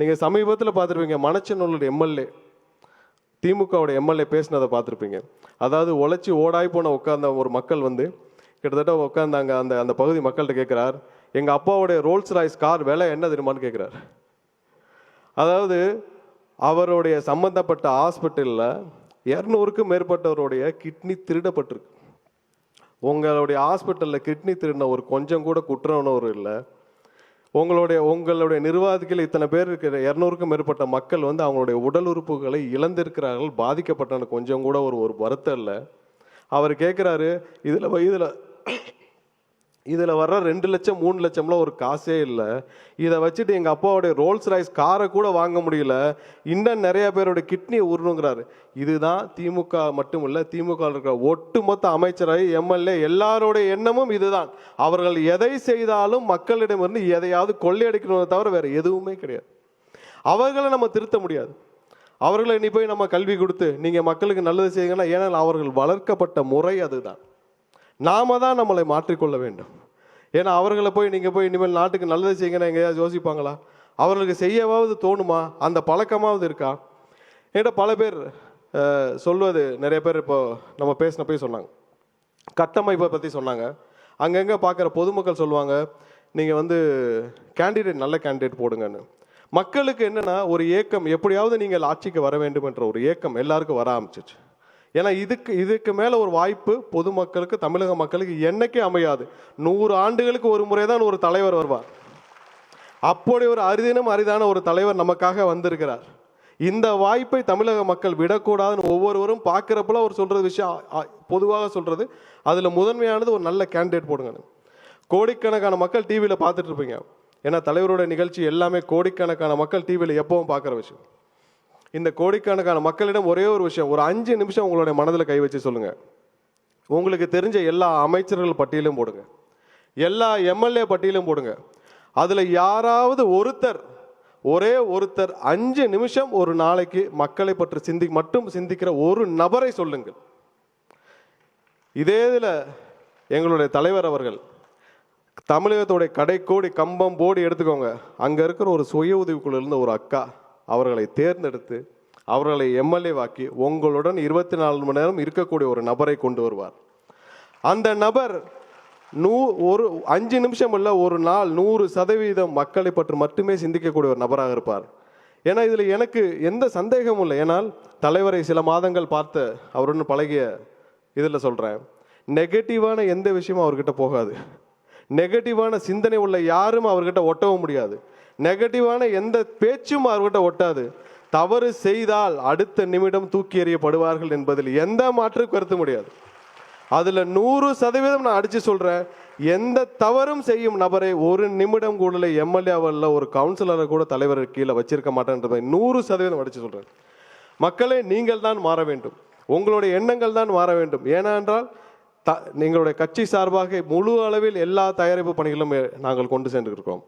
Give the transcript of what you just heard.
நீங்கள் சமீபத்தில் பார்த்துருப்பீங்க மணச்சநல்லூர் எம்எல்ஏ திமுகவோட எம்எல்ஏ பேசினதை பார்த்துருப்பீங்க. அதாவது உழைச்சி ஓடாய் போன உட்கார்ந்த ஒரு மக்கள் வந்து கிட்டத்தட்ட உட்காந்தாங்க அந்த அந்த பகுதி மக்கள்கிட்ட கேட்குறார் எங்கள் அப்பாவுடைய ரோல்ஸ் ராய்ஸ் கார் விலை என்ன தெரியுமான்னு கேட்குறாரு. அதாவது அவருடைய சம்பந்தப்பட்ட ஹாஸ்பிட்டலில் இரநூறுக்கும் மேற்பட்டவருடைய கிட்னி திருடப்பட்டிருக்கு. உங்களுடைய ஹாஸ்பிட்டலில் கிட்னி திருடின ஒரு கொஞ்சம் கூட குற்ற உணர்வு இல்லை உங்களுடைய உங்களுடைய நிர்வாகத்தில் இத்தனை பேர் இருக்கிற இரநூறுக்கும் மேற்பட்ட மக்கள் வந்து அவங்களுடைய உடல் உறுப்புகளை இழந்திருக்கிறார்கள் பாதிக்கப்பட்டன கொஞ்சம் கூட ஒரு ஒரு வருத்தம் இல்லை. அவர் கேட்குறாரு இதில் இதில் இதில் வர்ற ரெண்டு லட்சம் மூணு லட்சம்லாம் ஒரு காசே இல்லை. இதை வச்சுட்டு எங்கள் அப்பாவுடைய ரோல்ஸ் ராய்ஸ் காரை கூட வாங்க முடியல. இன்னும் நிறைய பேரோட கிட்னியை உருணுங்கிறாரு. இதுதான் திமுக மட்டும் இல்லை திமுக இருக்கிற ஒட்டுமொத்த அமைச்சரவை எம்எல்ஏ எல்லாருடைய எண்ணமும் இதுதான். அவர்கள் எதை செய்தாலும் மக்களிடமிருந்து எதையாவது கொள்ளையடிக்கணுமே தவிர வேறு எதுவுமே கிடையாது. அவர்களை நம்ம திருத்த முடியாது. அவர்களை இனி போய் நம்ம கல்வி கொடுத்து நீங்கள் மக்களுக்கு நல்லது செய்யுங்கன்னா ஏன்னா அவர்கள் வளர்க்கப்பட்ட முறை அதுதான். நாம தான் நம்மளை மாற்றிக்கொள்ள வேண்டும். ஏன்னா அவர்களை போய் நீங்கள் போய் இனிமேல் நாட்டுக்கு நல்லது செய்யுங்கன்னா எங்கேயாவது யோசிப்பாங்களா? அவர்களுக்கு செய்யவாவது தோணுமா? அந்த பழக்கமாவது இருக்கா? என்கிட்ட பல பேர் சொல்வது நிறைய பேர் இப்போ நம்ம பேசின போய் சொன்னாங்க. கட்டமைப்பை பற்றி சொன்னாங்க. அங்கங்கே பார்க்குற பொதுமக்கள் சொல்லுவாங்க நீங்கள் வந்து கேண்டிடேட் நல்ல கேண்டிடேட் போடுங்கன்னு. மக்களுக்கு என்னென்னா ஒரு ஏக்கம் எப்படியாவது நீங்கள் ஆட்சிக்கு வர வேண்டும் என்ற ஒரு ஏக்கம் எல்லாருக்கும் வர ஆரம்பிச்சிச்சு ஏன்னா இதுக்கு இதுக்கு மேலே ஒரு வாய்ப்பு பொதுமக்களுக்கு தமிழக மக்களுக்கு என்னைக்கே அமையாது. நூறு ஆண்டுகளுக்கு ஒரு முறை தான் ஒரு தலைவர் வருவார். அப்படி ஒரு அரிதினம் அரிதான ஒரு தலைவர் நமக்காக வந்திருக்கிறார். இந்த வாய்ப்பை தமிழக மக்கள் விடக்கூடாதுன்னு ஒவ்வொருவரும் பார்க்குறப்பல அவர் சொல்கிறது விஷயம் பொதுவாக சொல்கிறது அதில் முதன்மையானது ஒரு நல்ல கேண்டிடேட் போடுங்கன்னு. கோடிக்கணக்கான மக்கள் டிவியில் பார்த்துட்ருப்பீங்க ஏன்னா தலைவரோட நிகழ்ச்சி எல்லாமே கோடிக்கணக்கான மக்கள் டிவியில் எப்பவும் பார்க்குற விஷயம். இந்த கோடிக்கணக்கான மக்களிடம் ஒரே ஒரு விஷயம் ஒரு அஞ்சு நிமிஷம் உங்களுடைய மனதில் கை வச்சு சொல்லுங்கள் உங்களுக்கு தெரிஞ்ச எல்லா அமைச்சர்கள் பட்டியலும் போடுங்க. எல்லா எம்எல்ஏ பட்டியலும் போடுங்க. அதில் யாராவது ஒருத்தர் ஒரே ஒருத்தர் அஞ்சு நிமிஷம் ஒரு நாளைக்கு மக்களை பற்றி சிந்தி மட்டும் சிந்திக்கிற ஒரு நபரை சொல்லுங்கள். இதே இதில் எங்களுடைய தலைவர் அவர்கள் தமிழகத்துடைய கடைக்கோடி கம்பம் போடி எடுத்துக்கோங்க. அங்கே இருக்கிற ஒரு சுய உதவிக்குழுல இருந்த ஒரு அக்கா அவர்களை தேர்ந்தெடுத்து அவர்களை எம்எல்ஏ வாக்கி உங்களுடன் இருபத்தி நாலு மணி நேரம் இருக்கக்கூடிய ஒரு நபரை கொண்டு வருவார். அந்த நபர் நூ ஒரு அஞ்சு நிமிஷம் இல்லை ஒரு நாள் நூறு சதவீதம் மக்களை பற்றி மட்டுமே சிந்திக்கக்கூடிய ஒரு நபராக இருப்பார். ஏன்னா இதில் எனக்கு எந்த சந்தேகமும் இல்லை. ஏன்னால் தலைவரை சில மாதங்கள் பார்த்த அவருடன் பழகிய இதில் சொல்கிறேன் நெகட்டிவான எந்த விஷயமும் அவர்கிட்ட போகாது. நெகட்டிவான சிந்தனை உள்ள யாரும் அவர்கிட்ட ஒட்டவும் முடியாது. நெகட்டிவான எந்த பேச்சும் அவர்கிட்ட ஒட்டாது. தவறு செய்தால் அடுத்த நிமிடம் தூக்கி எறியப்படுவார்கள் என்பதில் எந்த மாற்று கருத்து முடியாது. அதில் நூறு சதவீதம் நான் அடித்து சொல்கிறேன் எந்த தவறும் செய்யும் நபரை ஒரு நிமிடம் கூட எம்எல்ஏவில் ஒரு கவுன்சிலரை கூட தலைவர் கீழே வச்சிருக்க மாட்டேன்றதை நூறு சதவீதம் அடித்து சொல்கிறேன் மக்களே நீங்கள் தான் மாற வேண்டும். உங்களுடைய எண்ணங்கள் தான் மாற வேண்டும். ஏனென்றால் த எங்களுடைய கட்சி சார்பாக முழு அளவில் எல்லா தயாரிப்பு பணிகளும் நாங்கள் கொண்டு சென்றிருக்கிறோம்.